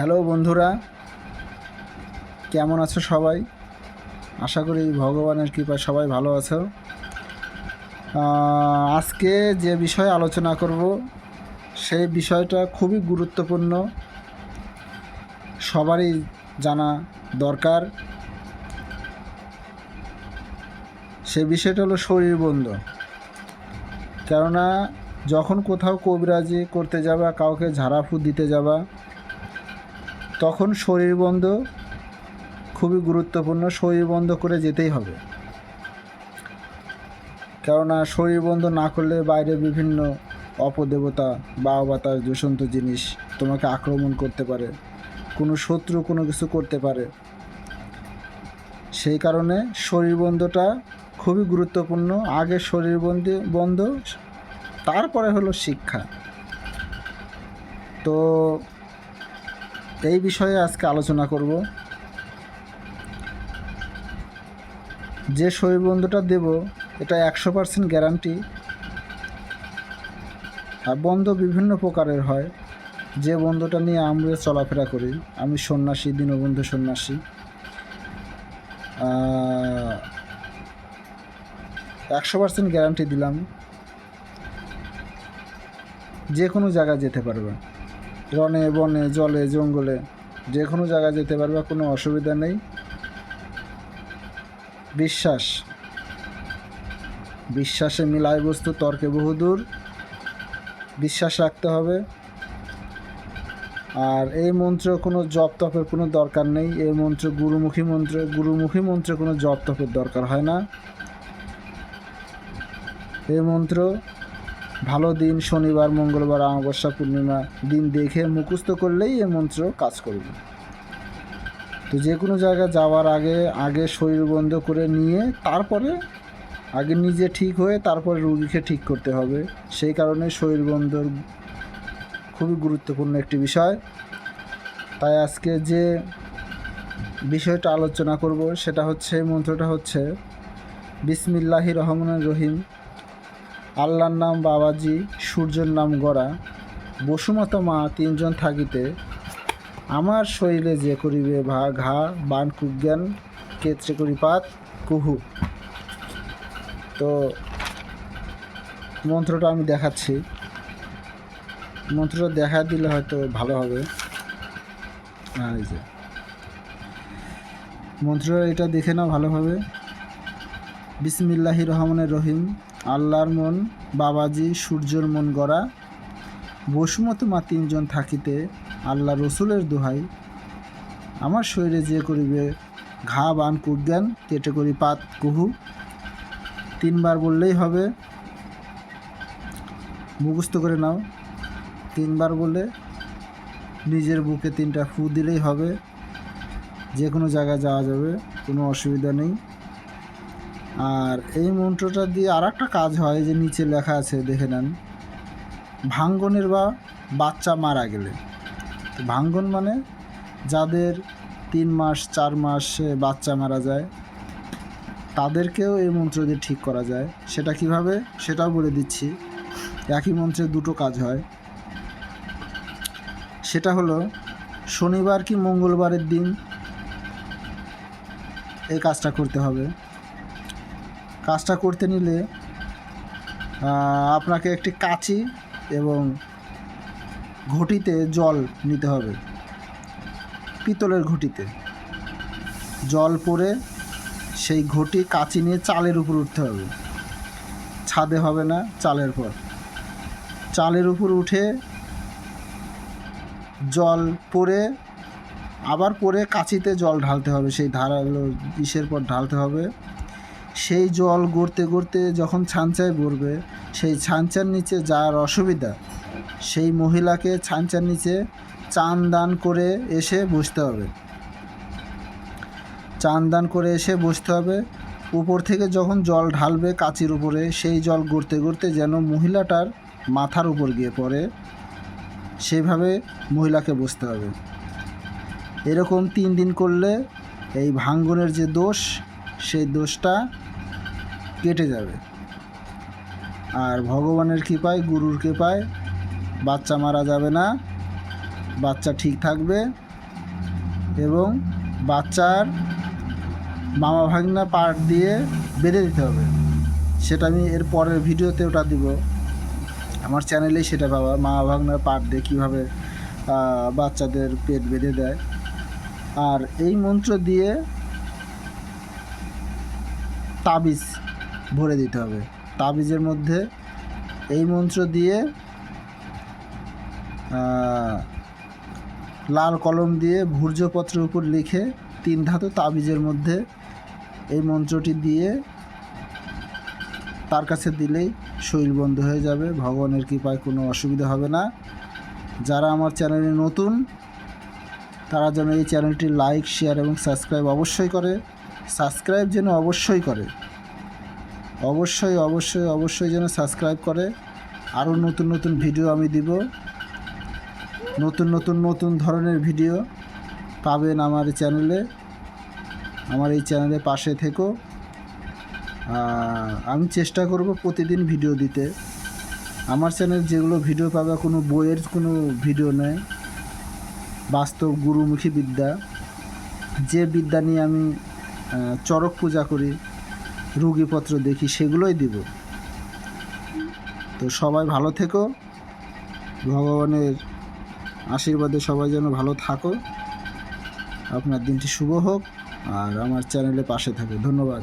Hello বন্ধুরা, কেমন আছো সবাই? আশা করি ভগবানের কৃপায় সবাই ভালো আছো। আজকে যে বিষয়ে আলোচনা করব, সেই বিষয়টা খুবই গুরুত্বপূর্ণ। সবারই জানা দরকার। সে বিষয়টা হলো শরীর বন্ধ। কেননা, যখন কোথাও কবিরাজি করতে যাবা, কাউকে ঝাড়াফু দিতে যাবা তখন শরীর বন্ধ, খুবই গুরুত্বপূর্ণ শরীর বন্ধ করে যেতেই হবে। কেননা শরীর বন্ধ না করলে বাইরে বিভিন্ন অপদেবতা বা অবাতার দূষন্ত জিনিস তোমাকে আক্রমণ করতে পারে, কোনো শত্রু কোনো কিছু করতে পারে। সেই কারণে শরীর বন্ধটা খুবই গুরুত্বপূর্ণ। আগে শরীর বন্ধ বন্ধ, তারপরে হলো শিক্ষা। তো এই বিষয়ে আজকে আলোচনা করব। যে বন্ধটা দেব, এটা একশো পার্সেন্ট গ্যারান্টি। আর বন্ধ বিভিন্ন প্রকারের হয়। যে বন্ধটা নিয়ে আমরা চলাফেরা করি, আমি সন্ন্যাসী, দীনবন্ধু সন্ন্যাসী। একশো পার্সেন্ট গ্যারান্টি দিলাম। যে কোনো জায়গায় যেতে পারবে। রনে বনে, জলে, জঙ্গলে যে কোনো জায়গায় যেতে পারবে কোনো অসুবিধা নেই। বিশ্বাস। বিশ্বাসে মিলায় বস্তু, তর্কে বহুদূর বিশ্বাস রাখতে হবে। আর এই মন্ত্র কোনো জপ তপের কোনো দরকার নেই। এই মন্ত্র গুরুমুখী মন্ত্র, গুরুমুখী মন্ত্রে কোনো জপ তপের দরকার হয় না। এই মন্ত্র ভালো দিন, শনিবার, মঙ্গলবার, অমাবস্যা, পূর্ণিমা, দিন দেখে মুখস্থ করলেই এ মন্ত্র কাজ করবে। তো যে কোনো জায়গায় যাওয়ার আগে আগে শরীর বন্ধ করে নিয়ে তারপরে আগে নিজে ঠিক হয়ে তারপরে রুগীকে ঠিক করতে হবে। সেই কারণে শরীর বন্ধর খুবই গুরুত্বপূর্ণ একটি বিষয়। তাই আজকে যে বিষয়টা আলোচনা করব, সেটা হচ্ছে, মন্ত্রটা হচ্ছে বিসমিল্লাহি রহমান রহিম। আল্লাহর নাম বাবাজি, সূর্যের নাম গড়া। বসুমত মা তিনজন থাকিতে, আমার শরীরে যে করিবে ভা, ঘা, বান কুজ্ঞান কেত্রে করিপাত? কুহু। তো মন্ত্রটা আমি দেখাচ্ছি। মন্ত্রটা দেখা দিলে হয়তো ভালো হবে। মন্ত্রটা এটা দেখে নাও ভালোভাবে। বিসমিল্লাহি রহমানের রহিম। আল্লাহর মন, বাবাজি, সূর্যর মন গড়া। বসুমত মা তিনজন থাকিতে আল্লাহ রসুলের দোহাই। আমার শরীরে যে করিবে ঘা, বান কুজ্ঞান কেটে করি পাত, কুহু। তিনবার বললেই হবে, মুখস্থ করে নাও। তিনবার বলে নিজের বুকে তিনটা ফু দিলেই হবে। যে কোনো জায়গায় যাওয়া যাবে, কোনো অসুবিধা নেই। আর এই মন্ত্রটা দিয়ে আর একটা কাজ হয় যে নিচে লেখা আছে, দেখে নেন। ভাঙ্গনের বা বাচ্চা মারা গেলে। তো ভাঙ্গন মানে যাদের তিন মাস, চার মাসে বাচ্চা মারা যায়, তাদেরকেও এই মন্ত্র দিয়ে ঠিক করা যায়। সেটা কীভাবে? সেটাও বলে দিচ্ছি। একই মন্ত্রে দুটো কাজ হয়। সেটা হলো, শনিবার কি মঙ্গলবারের দিন এই কাজটা করতে হবে। কাজটা করতে নিলে আপনাকে একটি কাঁচি এবং ঘটিতে জল নিতে হবে। পিতলের ঘটিতে। জল পরে সেই ঘটি কাঁচি নিয়ে চালের উপর উঠতে হবে। ছাদে হবে না, চালের পর। চালের উপর উঠে জল পরে, আবার পরে কাঁচিতে জল ঢালতে হবে। সেই ধারালো ইসের পর ঢালতে হবে। সেই জল গড়তে গড়তে যখন ছাঞ্চায় পড়বে সেই ছাঞ্চার নিচে যার অসুবিধা। সেই মহিলাকে ছাঞ্চার নিচে চান দান করে এসে বসতে হবে। চান দান করে এসে বসতে হবে। উপর থেকে যখন জল ঢালবে কাচির উপরে, সেই জল গড়তে গড়তে যেন মহিলাটার মাথার উপর গিয়ে পড়ে, সেভাবে মহিলাকে বসতে হবে। এরকম তিন দিন করলে এই ভাঙ্গনের যে দোষ সেই দোষটা কেটে যাবে। আর ভগবানের কৃপায়, গুরুর কৃপায় বাচ্চা মারা যাবে না, বাচ্চা ঠিক থাকবে এবং বাচ্চার মামা ভাগনা পার্ট দিয়ে বেঁধে দিতে হবে। সেটা আমি এর পরের ভিডিওতে ওটা দিব। আমার চ্যানেলেই সেটা পাবা মামা ভাগনার পার্ট দিয়ে কীভাবে বাচ্চাদের পেট বেঁধে দেয়। আর এই মন্ত্র দিয়ে তাবিজ ভরে দিতে হবে। তাবিজের মধ্যে এই মন্ত্র দিয়ে লাল কলম দিয়ে ভূর্জপত্রের উপর লিখে তিন ধাতু তাবিজের মধ্যে এই মন্ত্রটি দিয়ে তার কাছে দিলেই শরীর বন্ধ হয়ে যাবে। ভগবানের কৃপায় কোনো অসুবিধা হবে না। যারা আমার চ্যানেলে নতুন, তারা যেন এই চ্যানেলটি লাইক, শেয়ার এবং সাবস্ক্রাইব অবশ্যই করে। সাবস্ক্রাইব যেন অবশ্যই করে। অবশ্যই অবশ্যই অবশ্যই যেন সাবস্ক্রাইব করে। আরও নতুন নতুন ভিডিও আমি দিব। নতুন নতুন নতুন ধরনের ভিডিও পাবেন আমার চ্যানেলে। আমার এই চ্যানেলে পাশে থেকো। আমি চেষ্টা করব প্রতিদিন ভিডিও দিতে। আমার চ্যানেল যেগুলো ভিডিও পাবে কোনো বইয়ের কোনো ভিডিও নেই বাস্তব গুরুমুখী বিদ্যা। যে বিদ্যা নিয়ে আমি চরক পূজা করি, রুগীপত্র দেখি, সেগুলোই দিব। তো সবাই ভালো থেকো। ভগবানের আশীর্বাদে সবাই যেন ভালো থাকো। আপনার দিনটি শুভ হোক। আর আমার চ্যানেলে পাশে থাকে। ধন্যবাদ।